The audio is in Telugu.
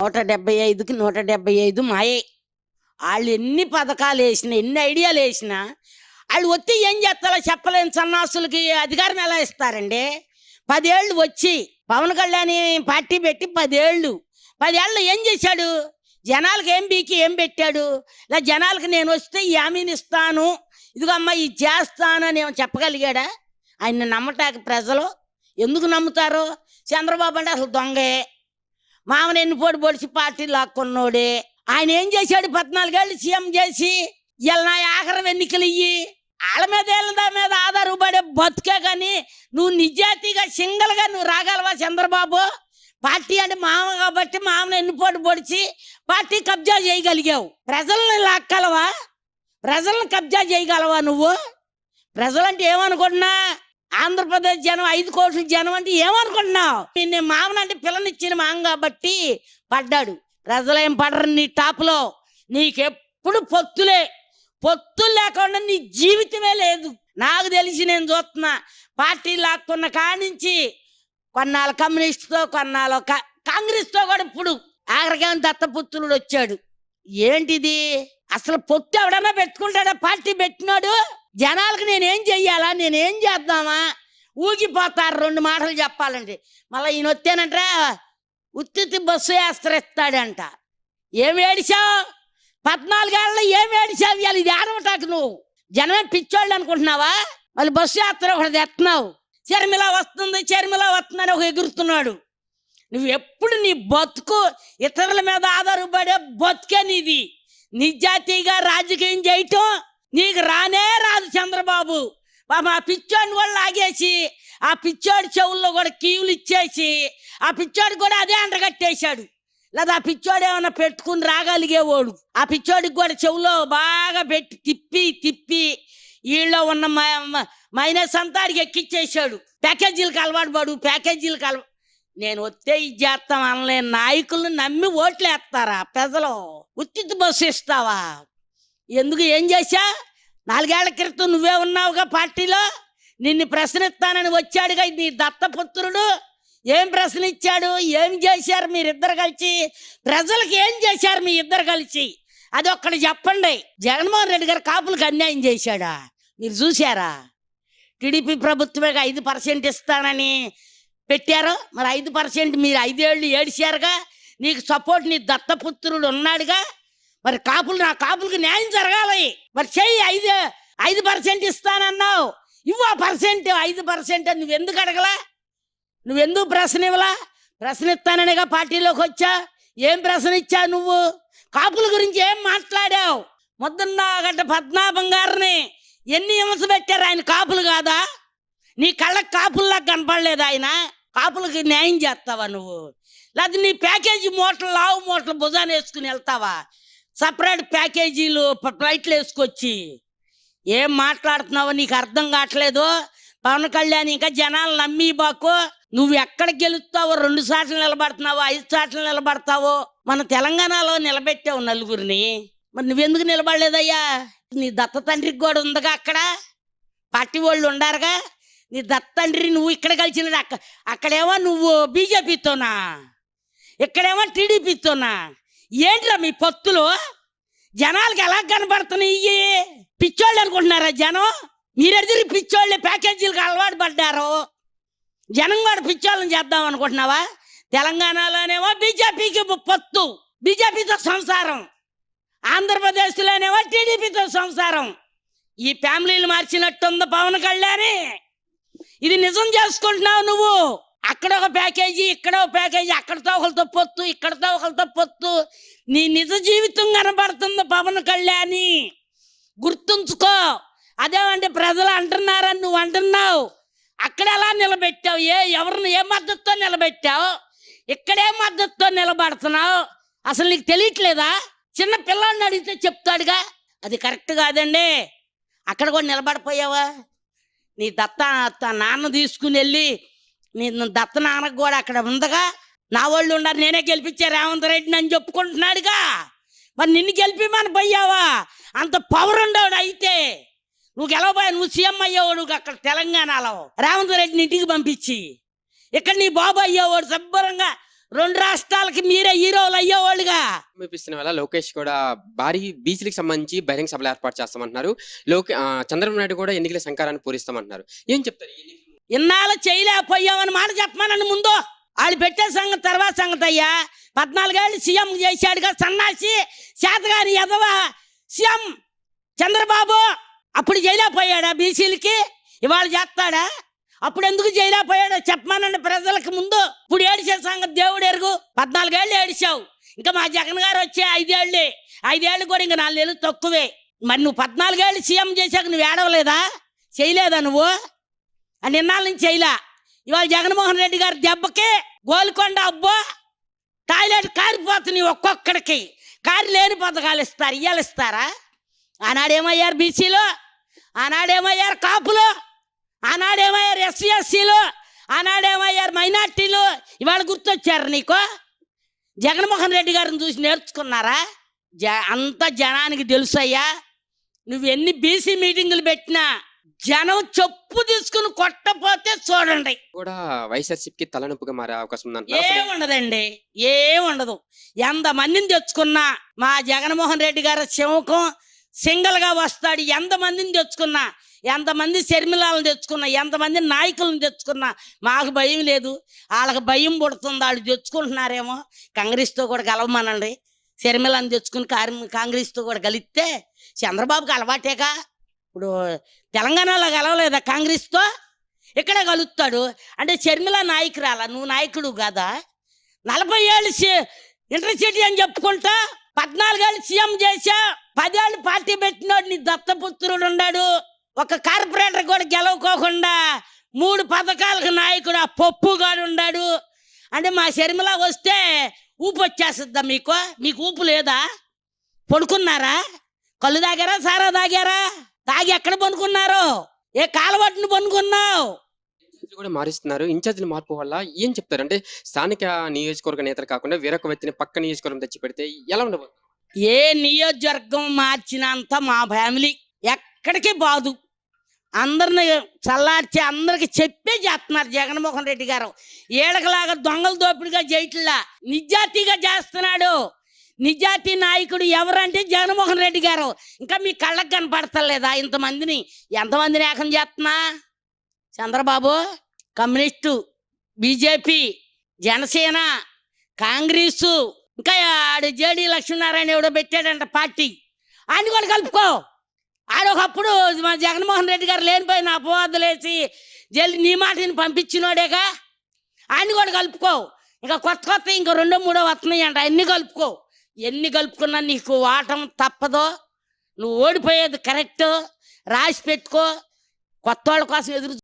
నూట డెబ్బై ఐదుకి నూట డెబ్బై ఐదు మాయే. వాళ్ళు ఎన్ని పథకాలు వేసినా ఎన్ని ఐడియాలు వేసినా వాళ్ళు వచ్చి ఏం చేస్తారో చెప్పలేని సన్నాసులకి అధికారం ఎలా ఇస్తారండి? పదేళ్ళు వచ్చి పవన్ కళ్యాణ్ పార్టీ పెట్టి పదేళ్ళు. పదేళ్ళు ఏం చేశాడు? జనాలకు ఏం బీకి ఏం పెట్టాడు? ఇలా జనాలకు నేను వస్తే ఈ హామీని ఇస్తాను. ఇదిగో అమ్మ ఇది చేస్తాను అని ఏమో చెప్పగలిగాడా? ఆయన నమ్మటానికి ప్రజలు ఎందుకు నమ్ముతారు? చంద్రబాబు అంటే అసలు దొంగే మామని ఎన్నిపోటు పొడిచి పార్టీ లాక్కున్నోడే. ఆయన ఏం చేశాడు? పద్నాలుగేళ్ళు సీఎం చేసి ఇలా నా ఆఖరి ఎన్నికలు ఇయ్యి. వాళ్ళ మీద వీళ్ళ దాని మీద ఆధారపడే బతుకే కానీ నువ్వు నిజాయితీగా సింగల్గా నువ్వు రాగలవా చంద్రబాబు? పార్టీ అంటే మామ కాబట్టి మామను ఎన్నిపోటు పొడిచి పార్టీ కబ్జా చేయగలిగావు. ప్రజల్ని లాక్కలవా? ప్రజలను కబ్జా చేయగలవా నువ్వు? ప్రజలంటే ఏమనుకుంటున్నా? ఆంధ్రప్రదేశ్ జనం ఐదు కోట్ల జనం అంటే ఏమనుకుంటున్నావు? నిన్ను మామనంటే పిల్లనిచ్చిన మామ కాబట్టి పడ్డాడు. ప్రజలేం పడరు నీ టాప్లో. నీకెప్పుడు పొత్తులే. పొత్తులు లేకుండా నీ జీవితమే లేదు. నాకు తెలిసి నేను చూస్తున్నా పార్టీ లాక్కున్న కానించి కొన్నాళ్ళు కమ్యూనిస్ట్తో కొన్నాళ్ళు కా- కాంగ్రెస్తో కూడా ఇప్పుడు ఆఖరికేమో దత్తపుత్రుడు వచ్చాడు. ఏంటిది? అసలు పొత్తు ఎవడన్నా పెట్టుకుంటాడా? పార్టీ పెట్టినాడు? జనాలకు నేనేం చెయ్యాలా? నేనేం చేద్దామా? ఊగిపోతారు. రెండు మాటలు చెప్పాలంటే మళ్ళీ ఈయన వచ్చానంటే ఉత్తి బస్సు వేస్తరిస్తాడంట ఏం ఏడిచావు? పద్నాలుగేళ్ళలో ఏం ఏడిచావు ఇవాళ? ఇది ఆడవటాకు నువ్వు. జనమే పిచ్చోళ్ళు అనుకుంటున్నావా? మళ్ళీ బస్సు యాత్ర ఒకటి తెస్తున్నావు చర్మిలా వస్తుంది చర్మిలా వస్తుందని ఒక ఎగురుతున్నాడు. నువ్వు ఎప్పుడు నీ బతుకు ఇతరుల మీద ఆధారపడే బతుకే నీది. నిజాతీగా రాజకీయం చేయటం నీకు రానే రాదు చంద్రబాబు. మా ఆ పిచ్చోడిని కూడా లాగేసి ఆ పిచ్చోడి చెవుల్లో కూడా కీవులు ఇచ్చేసి ఆ పిచ్చోడి కూడా అదే అంటగట్టేశాడు లేదా ఆ పిచ్చోడు ఏమైనా పెట్టుకుని రాగలిగేవాడు. ఆ పిచ్చోడికి కూడా చెవులో బాగా పెట్టి తిప్పి తిప్పి వీళ్ళలో ఉన్న మైనస్ అంతా ఎక్కిచ్చేసాడు ప్యాకేజీలకు అలవాటు పడు ప్యాకేజీలకు అలవా నేను వస్తే ఇది చేస్తాం అనలేని నాయకులను నమ్మి ఓట్లు వేస్తారా ప్రజలు? ఉచిత బస్సు ఇస్తావా? ఎందుకు? ఏం చేశా? నాలుగేళ్ళ క్రితం నువ్వే ఉన్నావుగా పార్టీలో? నిన్ను ప్రశ్నిస్తానని వచ్చాడుగా నీ దత్తపుత్రుడు. ఏం ప్రశ్న ఇచ్చాడు ఏం చేశారు మీరిద్దరు కలిసి? ప్రజలకు ఏం చేశారు మీ ఇద్దరు కలిసి? అది ఒక్కటి చెప్పండి. జగన్మోహన్ రెడ్డి గారు కాపులకు అన్యాయం చేశాడా? మీరు చూశారా? టీడీపీ ప్రభుత్వమే ఐదు పర్సెంట్ ఇస్తానని పెట్టారు. మరి ఐదు పర్సెంట్ మీరు ఐదేళ్ళు ఏడిచారుగా. నీకు సపోర్ట్ నీ దత్తపుత్రుడు ఉన్నాడుగా. మరి కాపులు నా కాపులకు న్యాయం జరగాలి. మరి చెయ్యి ఐదు ఐదు పర్సెంట్ ఇస్తానన్నావు. ఇవ్వు ఆ పర్సెంట్ ఐదు పర్సెంట్ నువ్వు ఎందుకు అడగలా? నువ్వెందుకు ప్రశ్న ఇవ్వలా? ప్రశ్న ఇస్తాననిగా పార్టీలోకి వచ్చా? ఏం ప్రశ్న ఇచ్చా నువ్వు? కాపుల గురించి ఏం మాట్లాడావు? మొద్దున్న గంట పద్మనాభం గారిని ఎన్ని హింస పెట్టారు ఆయన కాపులు కాదా? నీ కళ్ళకు కాపుల్లా కనపడలేదు ఆయన. కాపులకి న్యాయం చేస్తావా నువ్వు? లేదా నీ ప్యాకేజీ మూటలు లావు మూటలు భుజాన్ని వేసుకుని వెళ్తావా? సపరేట్ ప్యాకేజీలు ఫ్లైట్లు వేసుకొచ్చి. ఏం మాట్లాడుతున్నావో నీకు అర్థం కావట్లేదు. పవన్ కళ్యాణ్ ఇంకా జనాలు నమ్మి బాకు. నువ్వు ఎక్కడ గెలుస్తావో రెండు సార్లు నిలబడుతున్నావో ఐదు సార్లు నిలబడతావో మన తెలంగాణలో నిలబెట్టావు నలుగురిని. మరి నువ్వెందుకు నిలబడలేదయ్యా? నీ దత్త తండ్రికి కూడా ఉందిగా అక్కడ. పార్టీ వాళ్ళు ఉండారుగా. నీ దత్తండ్రి నువ్వు ఇక్కడ కలిసిన అక్క అక్కడేమో నువ్వు బీజేపీతోనా? ఇక్కడేమో టీడీపీతోనా? ఏంట్రా మీ పొత్తులు? జనాలకి ఎలా కనబడుతున్నాయి పిచ్చోళ్ళు అనుకుంటున్నారా జనం? మీరెదిరి పిచ్చోళ్ళే ప్యాకేజీలకు అలవాటు పడ్డారు. జనం కూడా పిచ్చోళ్ళని చేద్దాం అనుకుంటున్నావా? తెలంగాణలోనేమో బీజేపీకి పొత్తు. బీజేపీతో సంసారం. ఆంధ్రప్రదేశ్లోనేమో టీడీపీతో సంసారం. ఈ ఫ్యామిలీలు మార్చినట్టుంది పవన్ కళ్యాణి. ఇది నిజం చేసుకుంటున్నావు నువ్వు. అక్కడ ఒక ప్యాకేజీ ఇక్కడ ఒక ప్యాకేజీ అక్కడితో ఒకరితో పొత్తు ఇక్కడితో ఒకరితో పొత్తు. నీ నిజ జీవితం కనబడుతుంది పవన్ కళ్యాణి. గుర్తుంచుకో. అదేమంటే ప్రజలు అంటున్నారని నువ్వు అంటున్నావు. అక్కడ ఎలా నిలబెట్టావు? ఏ ఎవరిని ఏ మద్దతుతో నిలబెట్టావు? ఇక్కడే మద్దతుతో నిలబడుతున్నావు. అసలు నీకు తెలియట్లేదా? చిన్న పిల్లాడిని అడిగితే చెప్తాడుగా. అది కరెక్ట్ కాదండి. అక్కడ కూడా నిలబడిపోయావా? నీ దత్త నాన్న తీసుకుని వెళ్ళి నీ దత్త నాన్నకు కూడా అక్కడ ఉందగా నా వాళ్ళు ఉన్నారు నేనే గెలిపించా రేవంత్ రెడ్డిని అని చెప్పుకుంటున్నాడుగా. మరి నిన్ను గెలిపిమని పోయావా? అంత పవర్ ఉండేవాడు అయితే. నువ్వు గెలవబోయా నువ్వు సీఎం అయ్యేవాడు అక్కడ తెలంగాణలో. రేవంత్ రెడ్డిని ఇంటికి పంపించి ఇక్కడ నీ బాబు అయ్యేవాడు శుభ్రంగా రెండు రాష్ట్రాలకి మీరే హీరోలు అయ్యేవాళ్ళుగా. సమీపిస్తున్న వేళ లోకేష్ కూడా భారీ బీసీలకు సంబంధించి బహిరంగ సభలు ఏర్పాటు చేస్తామంటున్నారు. లోకే ఆ, చంద్రబాబు నాయుడు కూడా ఎన్నికల సంకారాన్ని పూరిస్తామంటున్నారు. ఏం చెప్తారు ఈ ఎన్నికలు? ఇన్నాళ్ళు చేయలేకపోయామని మాట చెప్పమానండి ముందు. వాళ్ళు పెట్టే సంగతి తర్వాత సంగతి అయ్యా. పద్నాలుగేళ్ళు సీఎం చేశాడుగా సన్నాసి శాతగారి ఎదవ సీఎం చంద్రబాబు అప్పుడు చేయలేకపోయాడా బీసీలకి? ఇవాళ చేస్తాడా? అప్పుడు ఎందుకు చేయలేకపోయాడో చెప్పమానండి ప్రజలకు ముందు. ఇప్పుడు ఏడిచే సంగతి దేవుడు ఎరుగు. పద్నాలుగేళ్ళు ఏడిచావు. ఇంకా మా జగన్ గారు వచ్చే ఐదేళ్ళే. ఐదేళ్ళు కూడా ఇంకా నాలుగేళ్ళు తక్కువే. మరి నువ్వు పద్నాలుగేళ్ళు సీఎం చేశాక నువ్వు ఏడవలేదా? చేయలేదా నువ్వు? అని నిన్నాళ్ళ నుంచి చేయలే. ఇవాళ జగన్మోహన్ రెడ్డి గారి దెబ్బకి గోల్కొండ అబ్బో టాయిలెట్ కారిపోతున్నాయి ఒక్కొక్కడికి. కారు లేని పథకాలు ఇస్తారు. ఇయ్యాలు ఇస్తారా? ఆనాడేమయ్యారు బీసీలో? ఆనాడేమయ్యారు కాపులు? ఆనాడేమయ్యారు ఎస్సీ ఎస్సీలు? ఆనాడేమయ్యారు మైనార్టీలు? ఇవాళ గుర్తొచ్చారు నీకు? జగన్మోహన్ రెడ్డి గారిని చూసి నేర్చుకున్నారా? జ అంత జనానికి తెలుసయ్యా. నువ్వు ఎన్ని బీసీ మీటింగులు పెట్టినా జనం చెప్పు తీసుకుని కొట్టపోతే చూడండి. కూడా వైఎస్ఆర్సీపీకి తలనొప్పిగా మారే అవకాశం ఉందంటున్నారు ఏం అసలు ఉండదండి. ఏం ఉండదు. ఎంత మందిని తెచ్చుకున్నా మా జగన్మోహన్ రెడ్డి గారి శివకం సింగల్గా వస్తాడు. ఎంత మందిని తెచ్చుకున్నా ఎంతమంది శర్మిలాలను తెచ్చుకున్నా ఎంతమంది నాయకులను తెచ్చుకున్నా మాకు భయం లేదు. వాళ్ళకి భయం పుడుతుంది. వాళ్ళు తెచ్చుకుంటున్నారేమో కాంగ్రెస్తో కూడా గెలవమనండి. శర్మిలను తెచ్చుకుని కాంగ్రెస్తో కూడా కలిస్తే చంద్రబాబుకి అలవాటేగా? ఇప్పుడు తెలంగాణలో గెలవలేదా కాంగ్రెస్తో? ఇక్కడే కలుస్తాడు అంటే షర్మిల నాయకురాలా? నువ్వు నాయకుడు కాదా? నలభై ఏళ్ళు సి- ఇంటర్సిటీ అని చెప్పుకుంటా పద్నాలుగేళ్ళు సీఎం చేశా పదేళ్ళు పార్టీ పెట్టినోడు నీ దత్తపుత్రుడు ఉన్నాడు. ఒక కార్పొరేటర్ కూడా గెలవకోకుండా మూడు పథకాలకు నాయకుడు ఆ పప్పుగాడు ఉన్నాడు అంటే మా షర్మిల వస్తే ఊపు వచ్చేస్తుందా మీకు? మీకు ఊపు లేదా? పడుకున్నారా? కళ్ళు తాగారా సారా తాగారా? తాగి ఎక్కడ పనుకున్నారు ఏ కాలవట్టును పనుకున్నావు కూడా మారుస్తున్నారు. ఇన్ఛార్జీల మార్పు వల్ల ఏం చెప్తారు? అంటే స్థానిక నియోజకవర్గ నేతలు కాకుండా వేరొక వ్యక్తిని పక్క నియోజకవర్గం తెచ్చి పెడితే ఎలా ఉండబోతుంది? ఏ నియోజకవర్గం మార్చినంత మా ఫ్యామిలీ ఎక్కడికి బాదు. అందరిని చల్లార్చి అందరికి చెప్పే చేస్తున్నారు జగన్మోహన్ రెడ్డి గారు. ఏడకలాగా దొంగల దోపిడిగా చేయట్లా నిజాతీగా చేస్తున్నాడు. నిజాతీ నాయకుడు ఎవరంటే జగన్మోహన్ రెడ్డి గారు. ఇంకా మీ కళ్ళకు కనపడతలేదా ఇంతమందిని? ఎంతమందిని ఏకం చేస్తున్నా? చంద్రబాబు కమ్యూనిస్టు బీజేపీ జనసేన కాంగ్రెసు ఇంకా ఆడు జేడీ లక్ష్మీనారాయణ ఎవడో పెట్టాడంట పార్టీ. ఆయన కూడా కలుపుకో. ఆడొకప్పుడు మా జగన్మోహన్ రెడ్డి గారు లేనిపోయిన అపవాదులేసి జల్లి నీ మాటని పంపించినోడేగా? ఆయన కూడా కలుపుకోవు ఇంకా కొత్త కొత్త ఇంకా రెండో మూడో వస్తున్నాయి అంట అన్ని కలుపుకో. ఎన్ని కలుపుకున్నా నీకు వాటం తప్పదో? నువ్వు ఓడిపోయేది కరెక్ట్. రాసి పెట్టుకో. కొత్త వాళ్ళ కోసం ఎదురు